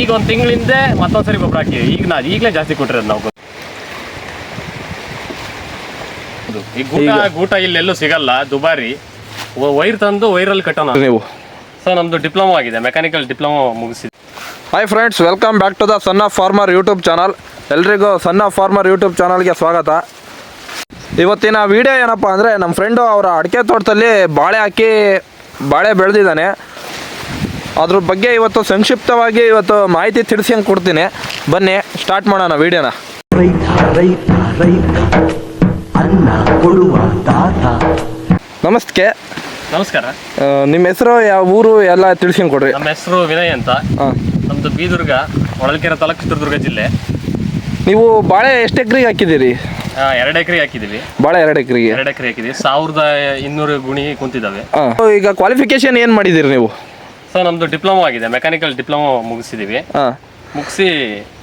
ಈಗ ಒಂದು ತಿಂಗಳಿಂದ ಮತ್ತೊಂದ್ಸರಿ ಗೊಬ್ಬರ ಹಾಕಿ ಈಗ ನಾ ಈಗಲೇ ಜಾಸ್ತಿ ಕೊಟ್ಟಿರೋದು ನಾವು. ಈ ಗೂಟ ಗೂಟ ಇಲ್ಲೆಲ್ಲೂ ಸಿಗಲ್ಲ ದುಬಾರಿ. ವೈರ್ ತಂದು ವೈರಲ್ಲಿ ಕಟ್ಟೋಣ. ನೀವು. ಸರ್ ನಮ್ದು ಡಿಪ್ಲೊಮಾ ಆಗಿದೆ mechanical diploma ಮುಗಿಸಿದೆ hi friends welcome back to the son of farmer YouTube channel ಎಲ್ರಿಗೂ ಸನ್ ಆಫ್ ಫಾರ್ಮರ್ ಯೂಟ್ಯೂಬ್ ಚಾನಲ್ಗೆ ಸ್ವಾಗತ. ಇವತ್ತಿನ ವಿಡಿಯೋ ಏನಪ್ಪ ಅಂದರೆ ನಮ್ಮ ಫ್ರೆಂಡು ಅವರ ಅಡಿಕೆ ತೋಟದಲ್ಲಿ ಬಾಳೆ ಹಾಕಿ ಬಾಳೆ ಬೆಳೆದಿದ್ದಾನೆ. ಅದ್ರ ಬಗ್ಗೆ ಇವತ್ತು ಸಂಕ್ಷಿಪ್ತವಾಗಿ ಇವತ್ತು ಮಾಹಿತಿ ತಿಳಿಸ್ಕೊಂಡು ಕೊಡ್ತೀನಿ. ಬನ್ನಿ ಸ್ಟಾರ್ಟ್ ಮಾಡೋಣ ವಿಡಿಯೋನ. ರೈತ ರೈತ ರೈತ ಅನ್ನ ಕೊಡುವ ತಾತ ನಮಸ್ತೆ. ನಮಸ್ಕಾರ. ನಿಮ್ಮ ಹೆಸರು ಯಾವ ಊರು ಎಲ್ಲ ತಿಳ್ಸ್ಕೊಂಡು ಕೊಡ್ರಿ. ನಮ್ಮ ಹೆಸರು ವಿನಯ್ ಅಂತ. ನಮ್ದು ಬೀದುರ್ಗ ಹೊಳಲ್ಕೆರೆ ತಾಲೂಕು ಚಿತ್ರದುರ್ಗ ಜಿಲ್ಲೆ. ನೀವು ಬಾಳೆ ಎಷ್ಟು ಎಕರೆಗೆ ಹಾಕಿದ್ದೀರಿ? ಆ, ಎರಡು ಎಕರೆ ಹಾಕಿದ್ದೀವಿ. ಬಾಳೆ ಎರಡು ಎಕರೆಗೆ. ಎರಡು ಎಕರೆ ಹಾಕಿದ್ದೀವಿ. ಸಾವಿರದ ಇನ್ನೂರು ಗುಣಿ ಕುಂತಿದ್ದಾವೆ. ಈಗ ಕ್ವಾಲಿಫಿಕೇಶನ್ ಏನು ಮಾಡಿದ್ದೀರಿ ನೀವು? ಸರ್ ನಮ್ದು ಡಿಪ್ಲೊಮಾ ಆಗಿದೆ ಮೆಕ್ಯಾನಿಕಲ್ ಡಿಪ್ಲೊಮಾ ಮುಗಿಸಿದೀವಿ. ಹಾಂ. ಮುಗಿಸಿ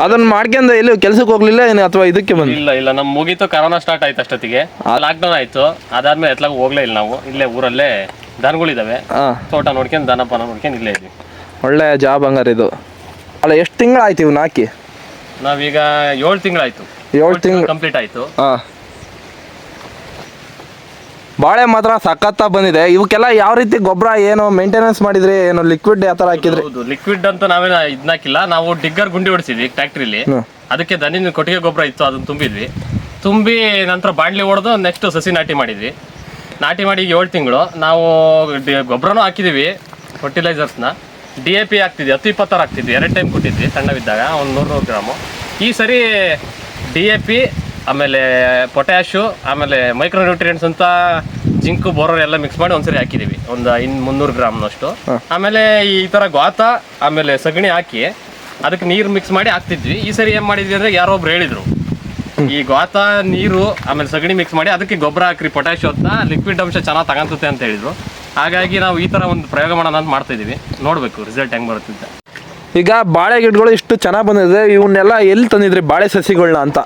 ಅದನ್ನ ಮಾಡ್ಕೊಂಡ ಇಲ್ಲಿ ಕೆಲ್ಸಕ್ಕೆ ಹೋಗ್ಲಿಲ್ಲ ಏನು ಅಥವಾ ಇದಕ್ಕೆ ಬಂದು ಇಲ್ಲ ಇಲ್ಲ ನಮ್ ಮುಗೀತು ಕರೋನಾ ಸ್ಟಾರ್ಟ್ ಆಯ್ತು ಅಷ್ಟೊತ್ತಿಗೆ. ಲಾಕ್ಡೌನ್ ಆಯ್ತು ಅದಾದ್ಮೇಲೆ ಎತ್ಲಾಗ ಹೋಗ್ಲೇ ಇಲ್ಲ ನಾವು. ಇಲ್ಲೇ ಊರಲ್ಲೇ ದನಗಳಿದಾವೆ. ಹಾಂ ತೋಟ ನೋಡ್ಕೊಂಡು ದನ ಪನ ನೋಡ್ಕೊಂಡು ಇಲ್ಲೇ ಇದ್ವಿ. ಒಳ್ಳೆ ಜಾಬ್ ಹಂಗಾರೆ ಇದು. ಅಲ್ಲ ಎಷ್ಟು ತಿಂಗಳಾಯ್ತು ಇವ್ನ ಹಾಕಿ ನಾವೀಗ ಏಳು ತಿಂಗಳಾಯ್ತು. ಏಳು ತಿಂಗಳು ಕಂಪ್ಲೀಟ್ ಆಯ್ತು. ಹಾಂ ಬಾಳೆ ಮಾತ್ರ ಸಖತ್ತ ಬಂದಿದೆ. ಇವಕ್ಕೆಲ್ಲ ಯಾವ ರೀತಿ ಗೊಬ್ಬರ ಏನು ಮೇಂಟೆನೆನ್ಸ್ ಮಾಡಿದ್ರಿ ಏನು ಲಿಕ್ವಿಡ್ ಯಾವ ಥರ ಹಾಕಿದ್ರಿ? ಹೌದು ಲಿಕ್ವಿಡ್ ಅಂತ ನಾವೇನ ಇದ್ನಾಕಿಲ್ಲ ನಾವು ಡಿಗ್ಗರ್ ಗುಂಡಿ ಹೊಡಿಸಿದ್ವಿ ಟ್ಯಾಕ್ಟ್ರಿಲಿ. ಅದಕ್ಕೆ ದನಿನ ಕೊಟ್ಟಿಗೆ ಗೊಬ್ಬರ ಇತ್ತು ಅದನ್ನ ತುಂಬಿದ್ವಿ. ತುಂಬಿ ನಂತರ ಬಾಂಡ್ಲಿ ಹೊಡೆದು ನೆಕ್ಸ್ಟ್ ಸಸಿ ನಾಟಿ ಮಾಡಿದ್ವಿ. ನಾಟಿ ಮಾಡಿ ಏಳು ತಿಂಗಳು. ನಾವು ಗೊಬ್ಬರನು ಗೊಬ್ಬರನೂ ಹಾಕಿದೀವಿ ಫರ್ಟಿಲೈಸರ್ಸ್ನ ಡಿ ಎ ಪಿ ಹಾಕ್ತಿದ್ವಿ ಹತ್ತು ಇಪ್ಪತ್ತಾರು ಹಾಕ್ತಿದ್ವಿ. ಎರಡು ಟೈಮ್ ಕೊಟ್ಟಿದ್ವಿ ಸಣ್ಣವಿದ್ದಾಗ ಒಂದು ನೂರು ನೂರು ಗ್ರಾಮು. ಈ ಸರಿ ಡಿ ಎ ಪಿ ಆಮೇಲೆ ಪೊಟ್ಯಾಶು ಆಮೇಲೆ ಮೈಕ್ರೋ ನ್ಯೂಟ್ರಿಯೆಂಟ್ಸ್ ಅಂತ ಜಿಂಕು ಬೋರರ್ ಎಲ್ಲ ಮಿಕ್ಸ್ ಮಾಡಿ ಒಂದ್ಸರಿ ಹಾಕಿದೀವಿ ಒಂದು ಇನ್ ಮುನ್ನೂರು ಗ್ರಾಮ್ನಷ್ಟು. ಆಮೇಲೆ ಈ ತರ ಗ್ವಾತ ಆಮೇಲೆ ಸಗಣಿ ಹಾಕಿ ಅದಕ್ಕೆ ನೀರು ಮಿಕ್ಸ್ ಮಾಡಿ ಹಾಕ್ತಿದ್ವಿ. ಈ ಸರಿ ಏನು ಮಾಡಿದ್ವಿ ಅಂದ್ರೆ ಯಾರೋ ಒಬ್ರು ಹೇಳಿದ್ರು. ಈ ಗ್ವಾತ ನೀರು ಆಮೇಲೆ ಸಗಣಿ ಮಿಕ್ಸ್ ಮಾಡಿ ಅದಕ್ಕೆ ಗೊಬ್ಬರ ಹಾಕ್ರಿ ಪೊಟ್ಯಾಶು ಅಂತ ಲಿಕ್ವಿಡ್ ಅಂಶ ಚೆನ್ನಾಗಿ ತಗೊಂತತೆ ಅಂತ ಹೇಳಿದ್ರು. ಹಾಗಾಗಿ ನಾವು ಈ ತರ ಒಂದು ಪ್ರಯೋಗ ಮಾಡೋಣ ಅಂತ ಮಾಡ್ತಾ ಇದೀವಿ ನೋಡ್ಬೇಕು ರಿಸಲ್ಟ್ ಹೆಂಗೆ ಬರುತ್ತೆ ಈಗ ಬಾಳೆ ಗಿಡಗಳು ಇಷ್ಟು ಚೆನ್ನಾಗಿ ಬಂದಿದೆ. ಇವನ್ನೆಲ್ಲ ಎಲ್ಲಿ ತಂದಿದ್ರಿ? ಬಾಳೆ ಸಸಿಗಳನ್ನ ಅಂತ.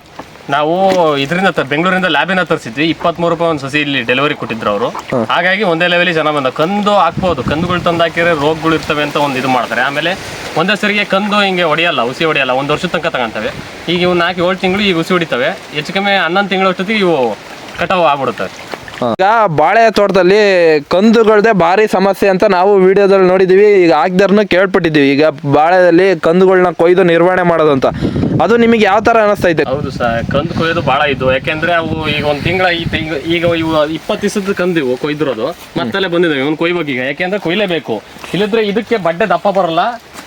ನಾವು ಇದರಿಂದ ತ- ಬೆಂಗಳೂರಿಂದ ಲ್ಯಾಬಿನ ತರಿಸಿದ್ವಿ. ಇಪ್ಪತ್ಮೂರು ರೂಪಾಯಿ ಒಂದು ಸಸಿ ಇಲ್ಲಿ ಡೆಲಿವರಿ ಕೊಟ್ಟಿದ್ರು ಅವರು. ಹಾಗಾಗಿ ಒಂದೇ ಲೆವೆಲ್ ಜನ ಬಂದ. ಕಂದು ಹಾಕ್ಬೋದು. ಕಂದುಗಳು ತಂದು ಹಾಕಿದ್ರೆ ರೋಗಗಳು ಇರ್ತವೆ ಅಂತ ಒಂದು ಇದು ಮಾಡ್ತಾರೆ. ಆಮೇಲೆ ಒಂದೇ ಸರಿಗೆ ಕಂದು ಹಿಂಗೆ ಹೊಡೆಯಲ್ಲ ಹುಸಿ ಹೊಡೆಯಲ್ಲ. ಒಂದು ವರ್ಷದ ತನಕ ತಗೊಂತವೆ. ಈಗ ಇವ್ನ ಹಾಕಿ ಏಳು ತಿಂಗಳು ಈಗ ಹುಸಿ ಹೊಡಿತವೆ. ಹೆಚ್ಚು ಕಮ್ಮಿ ಹನ್ನೊಂದು ತಿಂಗಳು ಅಷ್ಟೊತ್ತಿಗೆ ಇವು ಕಟಾವು ಆಗ್ಬಿಡುತ್ತವೆ. ಈಗ ಬಾಳೆ ತೋಟದಲ್ಲಿ ಕಂದುಗಳದೇ ಭಾರಿ ಸಮಸ್ಯೆ ಅಂತ ನಾವು ವಿಡಿಯೋದಲ್ಲಿ ನೋಡಿದೀವಿ. ಈಗ ಹಾಕ್ದಾರ್ನು ಕೇಳ್ಪಟ್ಟಿದ್ದೀವಿ. ಈಗ ಬಾಳೆದಲ್ಲಿ ಕಂದುಗಳನ್ನ ಕೊಯ್ದು ನಿರ್ವಹಣೆ ಮಾಡೋದು ಅಂತ ಅದು ನಿಮಗೆ ಯಾವ ಥರ ಇದೆ ಹೌದು ಸರ್, ಕಂದು ಕೊಯ್ಯೋದು ಭಾಳ ಇದು. ಯಾಕೆಂದ್ರೆ ಅವು ಈಗ ಒಂದು ತಿಂಗಳ ಈ ತಿಂಗ್, ಈಗ ಇವು ಇಪ್ಪತ್ತು ದಿವಸದ ಕಂದು ಇವು ಕೊಯ್ದಿರೋದು. ಮತ್ತಲ್ಲೇ ಬಂದಿದ್ದಾವೆ ಇವ್ನು ಕೊಯ್ಬೇಕು ಈಗ. ಯಾಕೆಂದ್ರೆ ಕೊಯ್ಲೇಬೇಕು. ಇಲ್ಲದ್ರೆ ಇದಕ್ಕೆ ಬಡ್ಡೆ ದಪ್ಪ ಬರಲ್ಲ.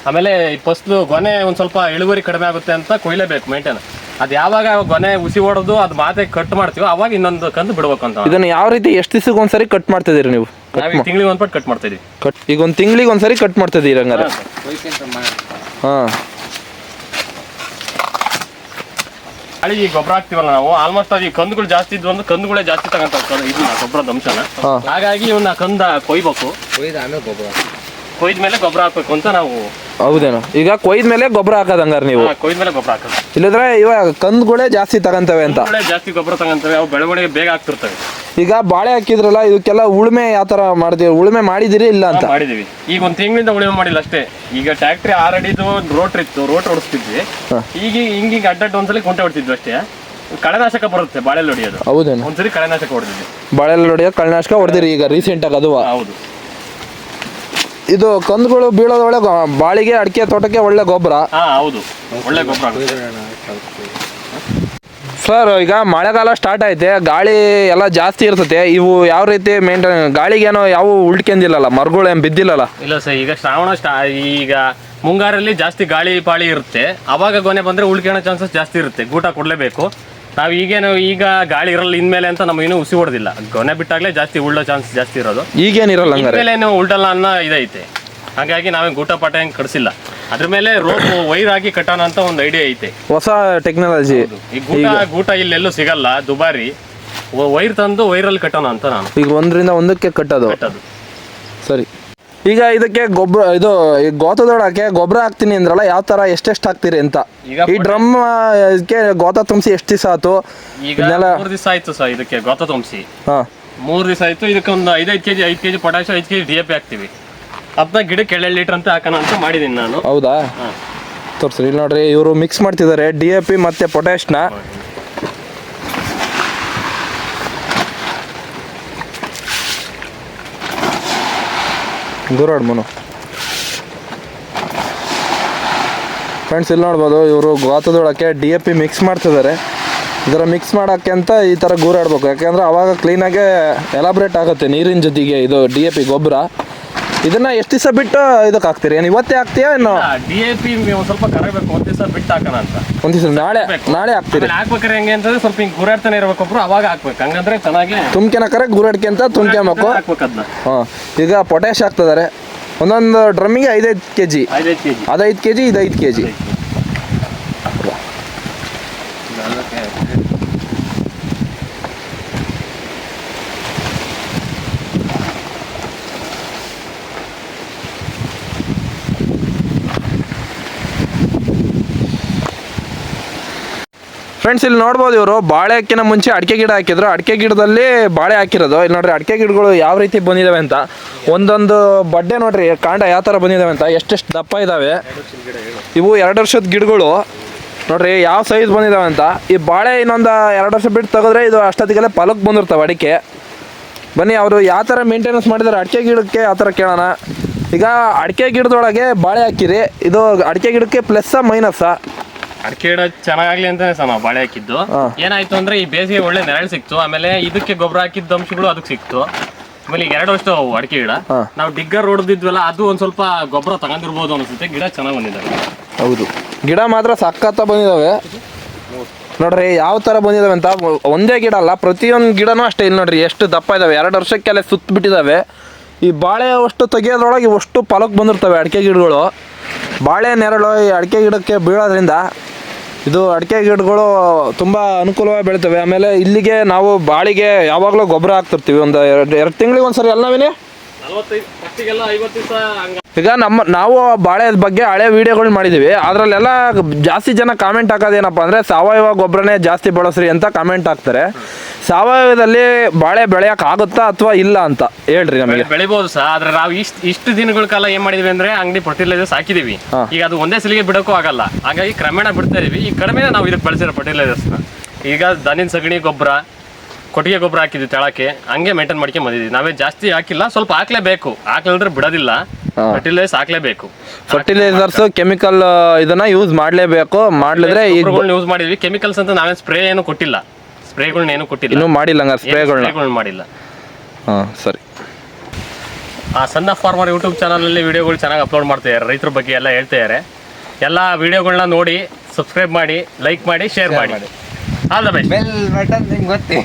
ಆಮೇಲೆ ಈ ಫಸ್ಲು ಕೊನೆ ಒಂದು ಸ್ವಲ್ಪ ಇಳುವರಿ ಕಡಿಮೆ ಆಗುತ್ತೆ ಅಂತ ಕೊಯ್ಲೇಬೇಕು ಮೇಂಟೈನ್ ಅದು ಯಾವಾಗ ಗೊನೆ ಉಸಿ ಹೊಡೆದು ಅದು ಮಾತೆ ಕಟ್ ಮಾಡ್ತೀವೋ ಅವಾಗ ಇನ್ನೊಂದು ಕಂದು ಬಿಡ್ಬೇಕು ಅಂತ. ಇದನ್ನ ಯಾವ ರೀತಿ ಎಷ್ಟು ದಿವಸಕ್ಕೆ ಒಂದ್ಸರಿ ಕಟ್ ಮಾಡ್ತಿದ್ದೀರಿ ನೀವು? ನಾವೀಗ ತಿಂಗಳಿಗೆ ಒಂದು ಪಟ್ಟು ಕಟ್ ಮಾಡ್ತಾ ಇದೀವಿ ಕಟ್ ಈಗ ಒಂದು ತಿಂಗಳಿಗೆ ಒಂದ್ಸರಿ ಕಟ್ ಮಾಡ್ತಿದ್ದೀರಿ ಹಂಗಾರೆ? ಹಾಂ ಗಾಳಿ ಈ ಗೊಬ್ಬರ ಹಾಕ್ತಿವಲ್ಲ ನಾವು ಆಲ್ಮೋಸ್ಟ್ ಆಗಿ ಈ ಕಂದುಗಳು ಜಾಸ್ತಿ ಇದ್ವು ಅಂದ್ರೆ ಕಂದುಗಳೇ ಜಾಸ್ತಿ ತಗಂತ ಇದನ್ನ ಗೊಬ್ಬರದ ಅಂಶನ. ಹಾಗಾಗಿ ಇವನ್ನ ಕಂದ ಕೊಯ್ಬೇಕು. ಕೊಯ್ದ ಆಮೇಲೆ ಗೊಬ್ಬರ ಕೊಯ್ದ ಮೇಲೆ ಗೊಬ್ಬರ ಹಾಕ್ಬೇಕು ಅಂತ ನಾವು ಹೌದೇನೋ. ಈಗ ಕೊಯ್ದ ಮೇಲೆ ಗೊಬ್ಬರ ಹಾಕೋದು ಹಂಗಾರೆ ನೀವು. ಕೊಯ್ದ ಮೇಲೆ ಗೊಬ್ಬರ ಹಾಕೋದು. ಇಲ್ಲದ್ರೆ ಇವಾಗ ಕಂದುಗಳೇ ಜಾಸ್ತಿ ತಗಂತವೆ ಅಂತ. ಕಂದುಗಳೇ ಜಾಸ್ತಿ ಗೊಬ್ಬರ ತಗೊಂತವೆ ಅವು ಬೆಳವಣಿಗೆ ಬೇಗ ಆಗ್ತಿರ್ತವೆ. ಈಗ ಬಾಳೆ ಹಾಕಿದ್ರಲ್ಲ ಇದಕ್ಕೆಲ್ಲ ಉಳುಮೆ ಯಾವ ಥರ ಮಾಡ್ತೀವಿ ಉಳುಮೆ ಮಾಡಿದಿರಿ ಇಲ್ಲ ಅಂತ? ಮಾಡಿದೀವಿ. ಈಗ ಒಂದ್ ತಿಂಗಳಿಂದ ಉಳುಮೆ ಮಾಡಿಲ್ಲ ಅಷ್ಟೇ. ಈಗ ಟ್ಯಾಕ್ಟ್ರಿ ಆರಡಿದು ಅಡಿದು ರೋಟ್ರ್ ಇತ್ತು ರೋಟ್ ಓಡಿಸ್ತಿದ್ವಿ. ಈಗ ಹಿಂಗ ಹಿಂಗ ಅಡ್ಡಡ್ಡ ಒಂದ್ಸಲಿ ಕುಂಟೆ ಹೊಡ್ತಿದ್ವಿ ಅಷ್ಟೇ. ಕಳೆನಾಶಕ ಬರುತ್ತೆ ಬಾಳೆಲ್ಲಿ ಹೊಡಿಯೋದು. ಹೌದೇನು? ಒಂದ್ಸರಿ ಕಳೆನಾಶಕ ಹೊಡೆದಿದ್ವಿ. ಬಾಳೆಲ್ಲಿ ಹೊಡೆಯೋದು ಕಳೆನಾಶಕ ಹೊಡೆದಿರಿ ಈಗ ರೀಸೆಂಟ್ ಆಗಿ ಅದು. ಹೌದು. ಇದು ಕಂದುಗಳು ಬೀಳೋದೊಳೆ ಬಾಳಿಗೆ ಅಡಿಕೆ ತೋಟಕ್ಕೆ ಒಳ್ಳೆ ಗೊಬ್ಬರ. ಹಾ ಹೌದು. ಒಳ್ಳೆ ಗೊಬ್ಬರ. ಸರ್ ಈಗ ಮಳೆಗಾಲ ಸ್ಟಾರ್ಟ್ ಐತೆ ಗಾಳಿ ಎಲ್ಲ ಜಾಸ್ತಿ ಇರ್ತತೆ ಇವು ಯಾವ ರೀತಿ ಮೇಂಟೈನ್ ಗಾಳಿಗೇನೋ ಯಾವ ಉಳ್ಕೊಂಡಿಲ್ಲಲ್ಲ ಮರಗಳು ಏನು ಬಿದ್ದಿಲ್ಲಲ್ಲ? ಇಲ್ಲ ಸರ್ ಈಗ ಶ್ರಾವಣ ಸ್ಟಾ ಈಗ ಮುಂಗಾರಲ್ಲಿ ಜಾಸ್ತಿ ಗಾಳಿ ಪಾಳಿ ಇರುತ್ತೆ. ಅವಾಗ ಕೊನೆ ಬಂದ್ರೆ ಉಳ್ಕೊಳ್ಳೋ ಚಾನ್ಸಸ್ ಜಾಸ್ತಿ ಇರುತ್ತೆ. ಗೂಟ ಕೊಡ್ಲೇಬೇಕು. ನಾವು ಈಗೇನು ಈಗ ಗಾಳಿ ಇರಲ್ಲ ಇನ್ಮೇಲೆ ಅಂತ ನಮ್ಗೆ ಇನ್ನೂ ಉಸಿ ಹೊಡೆದಿಲ್ಲ. ಗೊನೆ ಬಿಟ್ಟಾಗ್ಲೇ ಜಾಸ್ತಿ ಉಳ್ಳೋ ಚಾನ್ಸ್ ಜಾಸ್ತಿ ಇರೋದು. ಈಗೇನಿರಲ್ಲ ಹಂಗಾರೆ? ಮೇಲೆ ಏನು ಉಲ್ಟಲ್ಲ ಅನ್ನೋ ಇದೈತೆ. ಹಾಗಾಗಿ ನಾವೇ ಗೂಟ ಪಾಠ ಹೆಂಗ್ ಕಡಿಸಿಲ್ಲ ಅದ್ರ ಮೇಲೆ ರೋಪ್ ವೈರ್ ಹಾಕಿ ಕಟ್ಟೋಣ ಅಂತ ಒಂದು ಐಡಿಯಾ ಐತೆ. ಹೊಸ ಟೆಕ್ನಾಲಜಿ ಈ ಗೂಟ ಗೂಟ ಇಲ್ಲೆಲ್ಲೂ ಸಿಗಲ್ಲ ದುಬಾರಿ. ವೈರ್ ತಂದು ವೈರಲ್ಲಿ ಕಟ್ಟೋಣ ಅಂತ ನಾನು. ಈಗ ಒಂದರಿಂದ ಒಂದಕ್ಕೆ ಕಟ್ಟೋದು. ಕಟ್ಟೋದು. ಸರಿ. ಈಗ ಇದಕ್ಕೆ ಗೊಬ್ಬರ ಇದು ಈ ಗೋತದೊಳಕ್ಕೆ ಗೊಬ್ಬರ ಹಾಕ್ತೀನಿ ಅಂದ್ರಲ್ಲ ಯಾವ ತರ ಎಷ್ಟೆಷ್ಟು ಹಾಕ್ತೀರಿ ಅಂತ. ಈಗ ಈ ಡ್ರಮ್ ಇದಕ್ಕೆ ಗೋತ ತುಂಬಿಸಿ ಎಷ್ಟು ದಿವಸ ಆಯ್ತು? ಈಗ ಮೂರು ದಿವಸ ಆಯ್ತು ಸರ್ ಇದಕ್ಕೆ ಗೋತ ತುಂಬಿಸಿ. ಹಾ. ಮೂರು ದಿವಸ ಆಯ್ತು ಇದಕ್ಕೆ ಒಂದು ಐದೈದು ಕೆಜಿ ಐದು ಕೆಜಿ ಪೊಟ್ಯಾಶ್ ಐದು ಕೆಜಿ ಡಿ ಎ ಪಿ ಹಾಕ್ತಿವಿ. ಅದನ್ನ ಗಿಡಕ್ಕೆ ಎರಡು ಲೀಟರ್ ಅಂತ ಹಾಕೋಣ ಅಂತ ಮಾಡಿದ್ದೀನಿ ನಾನು. ಹೌದಾ. ತೋರಿಸ್ರಿ ಇಲ್ಲಿ ನೋಡ್ರಿ ಇವರು ಮಿಕ್ಸ್ ಮಾಡ್ತಿದ್ದಾರೆ ಡಿ ಎ ಪಿ ಮತ್ತು ಪೊಟ್ಯಾಶ್ನ. ದೂರಾಡ್ ಮನು. ಫ್ರೆಂಡ್ಸ್ ಇಲ್ಲಿ ನೋಡ್ಬೋದು ಇವರು ಗಾತದೊಳಕ್ಕೆ ಡಿ ಎ ಪಿ ಮಿಕ್ಸ್ ಮಾಡ್ತಿದ್ದಾರೆ. ಇದರ ಮಿಕ್ಸ್ ಮಾಡೋಕ್ಕೆ ಅಂತ ಈ ಥರ ಗೂರಾಡ್ಬೇಕು. ಯಾಕೆಂದ್ರೆ ಅವಾಗ ಕ್ಲೀನಾಗೆ ಎಲಾಬ್ರೇಟ್ ಆಗುತ್ತೆ ನೀರಿನ ಜೊತೆಗೆ ಇದು ಡಿ ಎ ಪಿ ಗೊಬ್ಬರ. ಇದನ್ನ ಎಷ್ಟು ದಿವಸ ಬಿಟ್ಟು ಇದಕ್ಕೆ ಹಾಕ್ತೀರಿ? ಏನು ಇವತ್ತೇ ಹಾಕ್ತೀಯಾ ಏನು ಡಿ ಎ ಪಿ ಒಂದು ಸ್ವಲ್ಪ ಕರಗಬೇಕು ಒಂದ್ ದಿವಸ ಬಿಟ್ಟು ಹಾಕೋಣ ಅಂತ. ಒಂದು ದಿವಸ ನಾಳೆ ನಾಳೆ ಹಾಕ್ತೀರಿ. ಆಮೇಲೆ ಹಾಕ್ಬೇಕಾರೆ ಹೆಂಗೆ ಅಂತಂದ್ರೆ ಸ್ವಲ್ಪ ಹಿಂಗ್ ಗುರಾಡ್ತಾನೆ ಇರ್ಬೇಕೊಬ್ರು ಅವಾಗ ಹಾಕ್ಬೇಕು. ಹಂಗಂದ್ರೆ ಚೆನ್ನಾಗಿ ತುಂಬ್ಕೆನ ಕರೆ ಗುರಾಡ್ಕೆ ಅಂತ ತುಂಬ್ಕೆಂಬೇಕು ಹಾಕ್ಬೇಕು ಅದನ್ನ. ಹಾಂ ಈಗ ಪೊಟ್ಯಾಶ್ ಹಾಕ್ತಿದ್ದಾರೆ. ಒಂದೊಂದು ಡ್ರಮ್ಮಿಗೆ ಐದೈದು ಕೆ ಜಿ ಐದೈದು ಕೆಜಿ. ಅದೈದು ಕೆ ಜಿ ಇದು ಐದು ಕೆ ಜಿ ಫ್ರೆಂಡ್ಸ್ ಇಲ್ಲಿ ನೋಡ್ಬೋದು ಇವರು. ಬಾಳೆ ಹಾಕಿನ ಮುಂಚೆ ಅಡಿಕೆ ಗಿಡ ಹಾಕಿದ್ರು. ಅಡಿಕೆ ಗಿಡದಲ್ಲಿ ಬಾಳೆ ಹಾಕಿರೋದು. ಇಲ್ಲಿ ನೋಡ್ರಿ, ಅಡಿಕೆ ಗಿಡಗಳು ಯಾವ ರೀತಿ ಬಂದಿದಾವೆ ಅಂತ. ಒಂದೊಂದು ಬಡ್ಡೆ ನೋಡ್ರಿ, ಕಾಂಡ ಯಾವ ಥರ ಬಂದಿದಾವೆ ಅಂತ. ಎಷ್ಟೆಷ್ಟು ದಪ್ಪ ಇದಾವೆ. ಇವು ಎರಡು ವರ್ಷದ ಗಿಡಗಳು. ನೋಡ್ರಿ, ಯಾವ ಸೈಜ್ ಬಂದಿದಾವೆ ಅಂತ. ಈ ಬಾಳೆ ಇನ್ನೊಂದು ಎರಡು ವರ್ಷ ಬಿಟ್ಟು ತೆಗೆದ್ರೆ ಇದು ಅಷ್ಟೊತ್ತಿಗೆಲ್ಲ ಫಲಕ್ಕೆ ಬಂದಿರ್ತಾವೆ ಅಡಿಕೆ. ಬನ್ನಿ, ಅವರು ಯಾವ ಥರ ಮೇಂಟೆನೆನ್ಸ್ ಮಾಡಿದ್ದಾರೆ ಅಡಿಕೆ ಗಿಡಕ್ಕೆ ಆ ಥರ ಕೇಳೋಣ. ಈಗ ಅಡಿಕೆ ಗಿಡದೊಳಗೆ ಬಾಳೆ ಹಾಕಿರಿ. ಇದು ಅಡಿಕೆ ಗಿಡಕ್ಕೆ ಪ್ಲಸ್ಸಾ ಮೈನಸ್ಸಾ ಅಡಿಕೆ ಗಿಡ ಚೆನ್ನಾಗ್ಲಿ ಅಂತಾನೆ ಸಮ ನಾವು ಬಾಳೆ ಹಾಕಿದ್ದು. ಏನಾಯ್ತು ಅಂದ್ರೆ ಈ ಬೇಸಿಗೆ ಒಳ್ಳೆ ನೆರಳು ಸಿಕ್ತು. ಆಮೇಲೆ ಇದಕ್ಕೆ ಗೊಬ್ಬರ ಹಾಕಿದ್ದ ಅಂಶಗಳು ಅದಕ್ಕೆ ಸಿಕ್ತು. ಆಮೇಲೆ ಈಗ ಎರಡು ವರ್ಷ ಅವು ಅಡಿಕೆ ಗಿಡ ನಾವು ಡಿಗ್ಗರ್ ಹೊಡೆದಿದ್ವಲ್ಲ ಅದು ಒಂದ್ ಸ್ವಲ್ಪ ಗೊಬ್ಬರ ತಗೊಂಡಿರ್ಬೋದು ಅನ್ಸುತ್ತೆ. ಗಿಡ ಚೆನ್ನಾಗಿ ಬಂದಿದೆ. ಹೌದು. ಗಿಡ ಮಾತ್ರ ಸಖತ್ತ ಬಂದಿದಾವೆ. ನೋಡ್ರಿ ಯಾವ ತರ ಬಂದಿದಾವೆ ಅಂತ ಒಂದೇ ಗಿಡ ಅಲ್ಲ ಪ್ರತಿಯೊಂದು ಗಿಡನೂ ಅಷ್ಟೇ. ಇಲ್ಲಿ ನೋಡ್ರಿ ಎಷ್ಟು ದಪ್ಪ ಇದಾವೆ. ಎರಡು ವರ್ಷಕ್ಕೆಲ್ಲ ಸುತ್ತ ಬಿಟ್ಟಿದಾವೆ. ಈ ಬಾಳೆ ಅಷ್ಟು ತೆಗಿಯೋದ್ರೊಳಗೆ ಅಷ್ಟು ಫಲಕ್ಕೆ ಬಂದಿರ್ತವೆ ಅಡಿಕೆ ಗಿಡಗಳು. ಬಾಳೆ ನೆರಳು ಈ ಅಡಿಕೆ ಗಿಡಕ್ಕೆ ಬೀಳೋದ್ರಿಂದ ಇದು ಅಡಿಕೆ ಗಿಡಗಳು ತುಂಬ ಅನುಕೂಲವಾಗಿ ಬೆಳಿತವೆ. ಆಮೇಲೆ ಇಲ್ಲಿಗೆ ನಾವು ಬಾಳಿಗೆ ಯಾವಾಗಲೂ ಗೊಬ್ಬರ ಹಾಕ್ತಿರ್ತೀವಿ. ಒಂದು ಎರಡು ಎರಡು ತಿಂಗಳಿಗೆ ಒಂದ್ಸರಿ ಸರಿ ನಲವತ್ತೈದು ಈಗ ನಮ್ಮ ನಾವು ಬಾಳೆ ಬಗ್ಗೆ ಹಳೆ ವಿಡಿಯೋಗಳು ಮಾಡಿದ್ದೀವಿ ಅದರಲ್ಲೆಲ್ಲ ಜಾಸ್ತಿ ಜನ ಕಾಮೆಂಟ್ ಹಾಕೋದೇನಪ್ಪ ಅಂದರೆ ಸಾವಯವ ಗೊಬ್ಬರನೇ ಜಾಸ್ತಿ ಬಳಸ್ರಿ ಅಂತ ಕಾಮೆಂಟ್ ಹಾಕ್ತಾರೆ. ಸಾವಯವದಲ್ಲಿ ಬಾಳೆ ಬೆಳೆಯಕ್ಕೆ ಆಗುತ್ತಾ ಅಥವಾ ಇಲ್ಲ ಅಂತ ಹೇಳ್ರಿ ನಮಗೆ. ಬೆಳಿಬಹುದು ಸರ್ ಆದ್ರೆ ನಾವು ಇಷ್ಟ ಇಷ್ಟು ದಿನಗಳ ಕಾಲ ಏನ್ ಮಾಡಿದೀವಿ ಅಂದ್ರೆ ಅಂಗಡಿ ಫರ್ಟಿಲೈಸರ್ಸ್ ಹಾಕಿದೀವಿ. ಈಗ ಅದು ಒಂದೇ ಸಲಿಗೆ ಬಿಡಕ್ಕೂ ಆಗಲ್ಲ. ಹಾಗಾಗಿ ಕ್ರಮೇಣ ಬಿಡ್ತಾ ಇದೀವಿ. ಈ ಕಡಿಮೆ ನಾವು ಇದಕ್ಕೆ ಬಳಸಿರೋ ಫರ್ಟಿಲೈಸರ್ಸ್ ಈಗ ದನಿನ ಸಗಣಿ ಗೊಬ್ಬರ ಕೊಟ್ಟಿಗೆ ಗೊಬ್ಬರ ಹಾಕಿದ್ವಿ ತೆಳಕ್ಕೆ ಹಂಗೆ ಮೇಂಟೈನ್ ಮಾಡ್ಕೊಂಡ್ ಬಂದಿದ್ವಿ. ನಾವೇ ಜಾಸ್ತಿ ಹಾಕಿಲ್ಲ ಸ್ವಲ್ಪ ಹಾಕ್ಲೇಬೇಕು. ಹಾಕ್ಲಿಲ್ಲದ್ರೆ ಬಿಡೋದಿಲ್ಲ ಫರ್ಟಿಲೈಸ್ ಹಾಕ್ಲೇಬೇಕು. ಫರ್ಟಿಲೈಸರ್ಸ್ ಕೆಮಿಕಲ್ ಇದನ್ನ ಯೂಸ್ ಮಾಡಲೇಬೇಕು. ಮಾಡಲಿದ್ರೆ ಯೂಸ್ ಮಾಡಿದ್ವಿ. ಕೆಮಿಕಲ್ಸ್ ಅಂತ ನಾವೇ ಸ್ಪ್ರೇ ಏನು ಕೊಟ್ಟಿಲ್ಲ. ಸ್ಪ್ರೇಗಳನ್ನ ಏನು ಕೊಟ್ಟಿಲ್ಲ. ಇನ್ನೂ ಮಾಡಿಲ್ಲ ಹಂಗಾರೆ ಸ್ಪ್ರೇಗಳನ್ನ ಸ್ಪ್ರೇಗಳನ್ನ ಮಾಡಿಲ್ಲ. ಹಾಂ ಸರಿ. ಆ ಸಣ್ಣ ಫಾರ್ಮರ್ ಯೂಟ್ಯೂಬ್ ಚಾನಲಲ್ಲಿ ವಿಡಿಯೋಗಳು ಚೆನ್ನಾಗಿ ಅಪ್ಲೋಡ್ ಮಾಡ್ತಿದ್ದಾರೆ ರೈತರ ಬಗ್ಗೆ ಎಲ್ಲ ಹೇಳ್ತಿದ್ದಾರೆ ಎಲ್ಲ ವಿಡಿಯೋಗಳನ್ನ ನೋಡಿ ಸಬ್ಸ್ಕ್ರೈಬ್ ಮಾಡಿ ಲೈಕ್ ಮಾಡಿ ಶೇರ್ ಮಾಡಿ. all the best bell button ನಿಮ್ಗೆ ಗೊತ್ತಿ